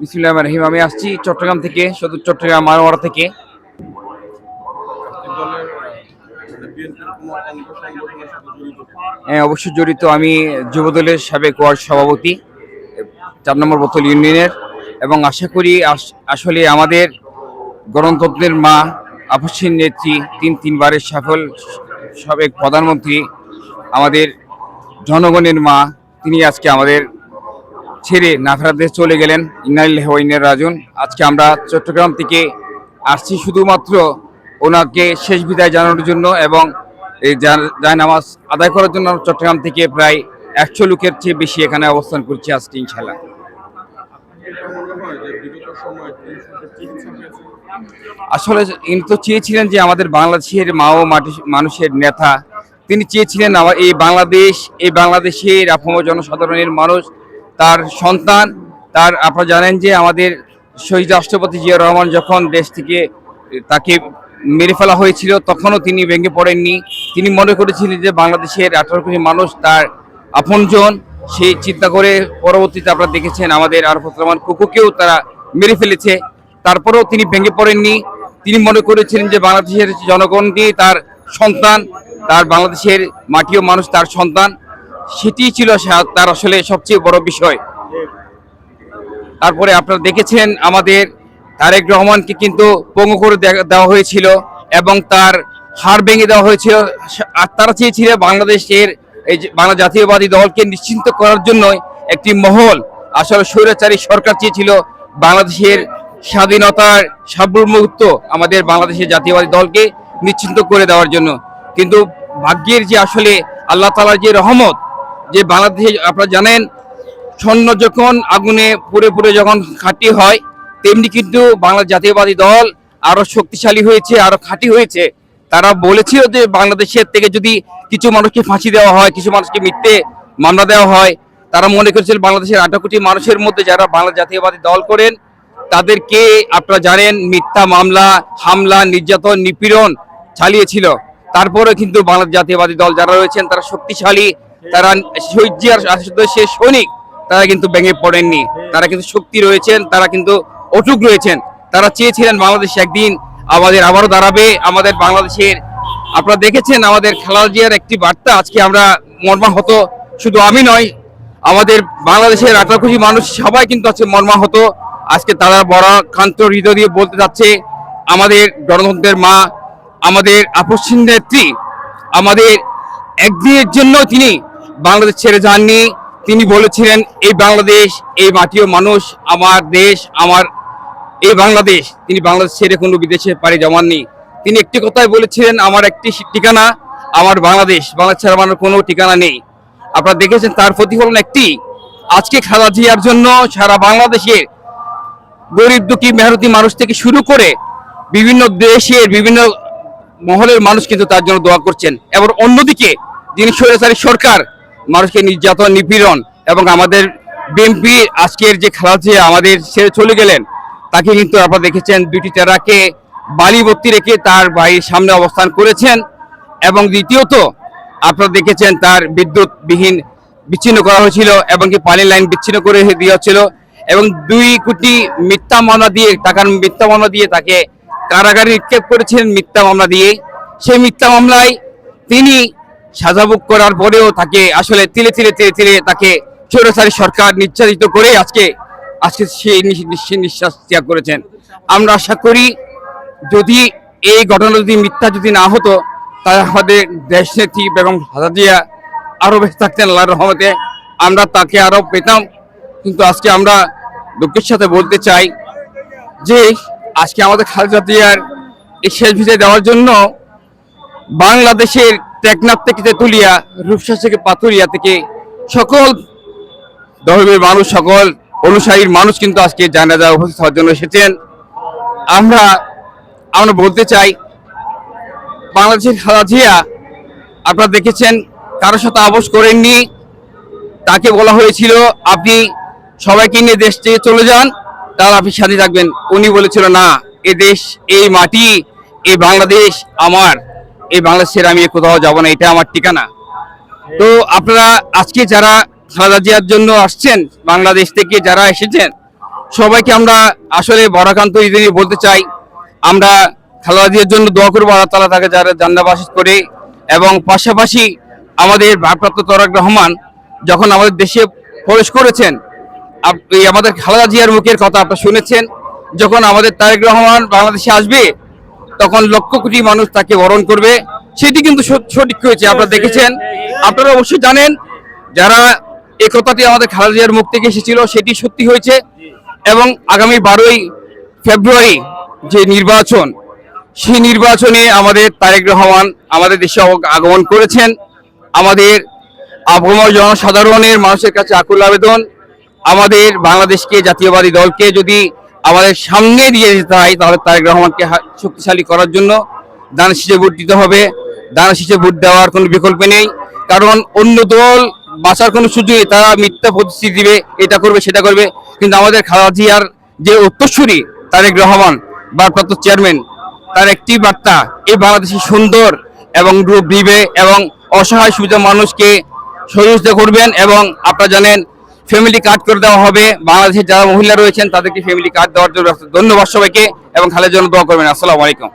বিসমুল্লাহ রহিম আমি আসছি চট্টগ্রাম থেকে সদর চট্টগ্রাম মারোয়াড়া থেকে। জড়িত? হ্যাঁ, অবশ্যই জড়িত। আমি যুবদলের সাবেক ওয়ার্ড সভাপতি চার নম্বর বোতল ইউনিয়নের এবং আশা করি আস- আসলে আমাদের গণতন্ত্রের মা আপসীন নেত্রী তিন তিনবারের সফল সাবেক প্রধানমন্ত্রী আমাদের জনগণের মা তিনি আজকে আমাদের ছেড়ে নাফরাতে চলে গেলেন ইনাইনের রাজন আজকে আমরা চট্টগ্রাম থেকে আসছি শুধুমাত্র ওনাকে শেষ বিদায় জানানোর জন্য এবং এই জায় নামাজ আদায় করার জন্য চট্টগ্রাম থেকে প্রায় একশো লোকের চেয়ে বেশি এখানে অবস্থান করছি আজকে ইনশাল্লাহ আসলে ইনি তো চেয়েছিলেন যে আমাদের বাংলাদেশের মা ও মাটি- মানুষের নেতা। তিনি চেয়েছিলেন এই বাংলাদেশ এই বাংলাদেশের আপাম জনসাধারণের মানুষ তার সন্তান, তার, আপনারা জানেন যে আমাদের শহীদ রাষ্ট্রপতি জিয়া রহমান যখন দেশ থেকে, তাকে মেরে ফেলা হয়েছিল, তখনও তিনি ভেঙে পড়েননি। তিনি মনে করেছিলেন যে বাংলাদেশের আঠারো কোটি মানুষ তার আপনজন। সেই চিন্তা করে পরবর্তীতে আপনারা দেখেছেন আমাদের আরফত রহমান কুকুকেও তারা মেরে ফেলেছে। তারপরেও তিনি ভেঙে পড়েননি। তিনি মনে করেছিলেন যে বাংলাদেশের জনগণকে তার সন্তান, তার বাংলাদেশের মাটিও মানুষ, তার সন্তান। সেটি ছিল তার আসলে সবচেয়ে বড় বিষয়। তারপরে আপনারা দেখেছেন আমাদের তারেক রহমানকে কিন্তু পঙ্গু করে দেওয়া হয়েছিল এবং তার হাড় ভেঙে দেওয়া হয়েছিল। আর তারা চেয়েছিল বাংলাদেশের এই বাংলা জাতীয়বাদী দলকে নিশ্চিন্ত করার জন্য একটি মহল। আসলে স্বৈরাচারী সরকার চেয়েছিল বাংলাদেশের স্বাধীনতার সার্বভৌমত্ব আমাদের বাংলাদেশের জাতীয়বাদী দলকে নিশ্চিন্ত করে দেওয়ার জন্য। কিন্তু ভাগ্যের যে আসলে আল্লাহ তালার যে রহমত যে বাংলাদেশে আপনারা জানেন, স্বর্ণ যখন আগুনে পুড়ে পুড়ে যখন খাঁটি হয়, তেমনি কিন্তু বাংলা জাতীয়বাদী দল আরও শক্তিশালী হয়েছে, আরও খাঁটি হয়েছে। তারা বলেছিল যে বাংলাদেশের থেকে যদি কিছু মানুষকে ফাঁসি দেওয়া হয়, কিছু মানুষকে মিথ্যে মামলা দেওয়া হয়, তারা মনে করেছিল বাংলাদেশের আঠারো কোটি মানুষের মধ্যে যারা বাংলা জাতীয়বাদী দল করেন, তাদেরকে আপনারা জানেন মিথ্যা মামলা, হামলা, নির্যাতন, নিপীড়ন চালিয়েছিল। তারপরে কিন্তু বাংলা জাতীয়বাদী দল যারা রয়েছেন, তারা শক্তিশালী তারা সৈর্যার আসলে সে সৈনিক, তারা কিন্তু ভেঙে পড়েননি। তারা কিন্তু শক্তি রয়েছেন, তারা কিন্তু অটুক রয়েছেন। তারা চেয়েছিলেন বাংলাদেশ একদিন আমাদের আবারও দাঁড়াবে, আমাদের বাংলাদেশের, আপনারা দেখেছেন আমাদের খালাদা জিয়ার একটি বার্তা, আজকে আমরা মর্মাহত, শুধু আমি নয়, আমাদের বাংলাদেশের কোটি মানুষ সবাই কিন্তু আজকে মর্মাহত। আজকে তারা বড় কান্ত হৃদয় দিয়ে বলতে যাচ্ছে, আমাদের গণতন্ত্রের মা, আমাদের আপসীন নেত্রী, আমাদের একদিনের জন্য তিনি বাংলাদেশ ছেড়ে যাননি। তিনি বলেছিলেন, এই বাংলাদেশ, এই মাটিও মানুষ, আমার দেশ, আমার, এই বাংলাদেশ। তিনি বাংলাদেশ ছেড়ে কোনো বিদেশে পাড়ি জমাননি। তিনি একটি কথাই বলেছিলেন, আমার একটি ঠিকানা, আমার বাংলাদেশ বাংলাদেশ ছাড়া আমার কোনো ঠিকানা নেই। আপনারা দেখেছেন তার প্রতিফলন একটি। আজকে খালা জিয়ার জন্য সারা বাংলাদেশের গরিব দুঃখী মেহনতি মানুষ থেকে শুরু করে বিভিন্ন দেশের বিভিন্ন মহলের মানুষ কিন্তু তার জন্য দোয়া করছেন। এবং অন্যদিকে যিনি সরকার মানুষকে নির্যাতন, নিপীড়ন এবং আমাদের বিএনপি আজকের যে খেলা যে আমাদের ছেড়ে চলে গেলেন, তাকে কিন্তু আপনারা দেখেছেন দুটি টেরাকে বালি ভর্তি রেখে তার বাড়ির সামনে অবস্থান করেছেন এবং দ্বিতীয়ত আপনারা দেখেছেন তার বিদ্যুৎবিহীন বিচ্ছিন্ন করা হয়েছিল এবং কি পানি লাইন বিচ্ছিন্ন করে দেওয়া হচ্ছিল এবং দুই কোটি মিথ্যা মামলা দিয়ে, টাকার মিথ্যা মামলা দিয়ে তাকে কারাগারে নিক্ষেপ করেছিলেন মিথ্যা মামলা দিয়ে। সেই মিথ্যা মামলায় তিনি সাজা ভোগ করার পরেও তাকে আসলে তিলে তিলে তিলে তিলে তাকে স্বৈরাচারী সরকার নির্যাতিত করে আজকে আজকে নিঃ- নিঃশ্বাস ত্যাগ করেছেন। আমরা আশা করি যদি এই ঘটনা যদি মিথ্যা যদি না হতো, তাহলে আমাদের দেশ নেত্রী বেগম খালেদা জিয়া আরও বেশি থাকতেন আল্লাহ রহমতে। আমরা তাকে আরও পেতাম। কিন্তু আজকে আমরা দুঃখের সাথে বলতে চাই যে, আজকে আমাদের খালেদা জিয়ার এই শেষ বিজয় দেওয়ার জন্য বাংলাদেশের টেকনাফ থেকে তেতুলিয়া রূপসা থেকে পাতুরিয়া থেকে সকল ধর্মের মানুষ, সকল অনুসারীর মানুষ কিন্তু আজকে জানাজা উপস্থিত হওয়ার জন্য এসেছেন। আমরা আমরা বলতে চাই, বাংলাদেশের খালেদা জিয়া, আপনারা দেখেছেন কারোর সাথে আপোষ করেননি, তাকে বলা হয়েছিল, আপনি সবাইকে নিয়ে দেশ থেকে চলে যান তার আপনি সাথে থাকবেন। উনি বলেছিল, না, এ দেশ, এই মাটি, এই বাংলাদেশ আমার। এই বাংলাদেশের আমি কোথাও যাব না, এটা আমার ঠিকানা। তো আপনারা আজকে যারা খালেদা জিয়ার জন্য আসছেন, বাংলাদেশ থেকে যারা এসেছেন, সবাইকে আমরা আসলে বরাকান্ত ঈদে বলতে চাই, আমরা খালেদা জিয়ার জন্য দোয়া করব আল্লাহ তালা তাকে যারা জান্নাবাস করে, এবং পাশাপাশি আমাদের ভারপ্রাপ্ত তরাক রহমান যখন আমাদের দেশে প্রবেশ করেছেন আমাদের খালেদা জিয়ার মুখের কথা আপনারা শুনেছেন, যখন আমাদের তারেক রহমান বাংলাদেশে আসবে তখন লক্ষ কোটি মানুষ তাকে বরণ করবে। সেটি কিন্তু সঠিক হয়েছে আপনারা দেখেছেন। আপনারা অবশ্যই জানেন যারা এই কথাটি আমাদের খালেদা জিয়ার মুখ থেকে এসেছিল সেটি সত্যি হয়েছে। এবং আগামী বারোই ফেব্রুয়ারি যে নির্বাচন সেই নির্বাচনে আমাদের তারেক রহমান আমাদের দেশে আগমন করেছেন। আমাদের আবহাওয়া জনসাধারণের মানুষের কাছে আকুল আবেদন। আমাদের বাংলাদেশকে জাতীয়বাদী দলকে যদি আমাদের সামনে দিয়ে যেতে হয়, তাহলে তারেক রহমানকে শক্তিশালী করার জন্য দান শীষে ভোট দিতে হবে। দান শীষে ভোট দেওয়ার কোনো বিকল্প নেই, কারণ অন্য দল বাঁচার কোনো সুযোগ নেই, তারা মিথ্যা প্রতিশ্রুতি দিবে, এটা করবে, সেটা করবে। কিন্তু আমাদের খালেদা জিয়ার যে উত্তরসূরি তারেক রহমান, ভারপ্রাপ্ত চেয়ারম্যান, তার একটি বার্তা এই বাংলাদেশে সুন্দর এবং রূপ দিবে এবং অসহায় সুবিধা মানুষকে সহযোগিতা করবেন এবং আপনারা জানেন ফ্যামিলি কার্ড করে দেওয়া হবে। বাংলাদেশের যারা মহিলা রয়েছেন, তাদেরকে ফ্যামিলি কার্ড দেওয়ার জন্য ধন্যবাদ সবাইকে এবং খালের জন্য দোয়া করবেন। আসসালামু আলাইকুম।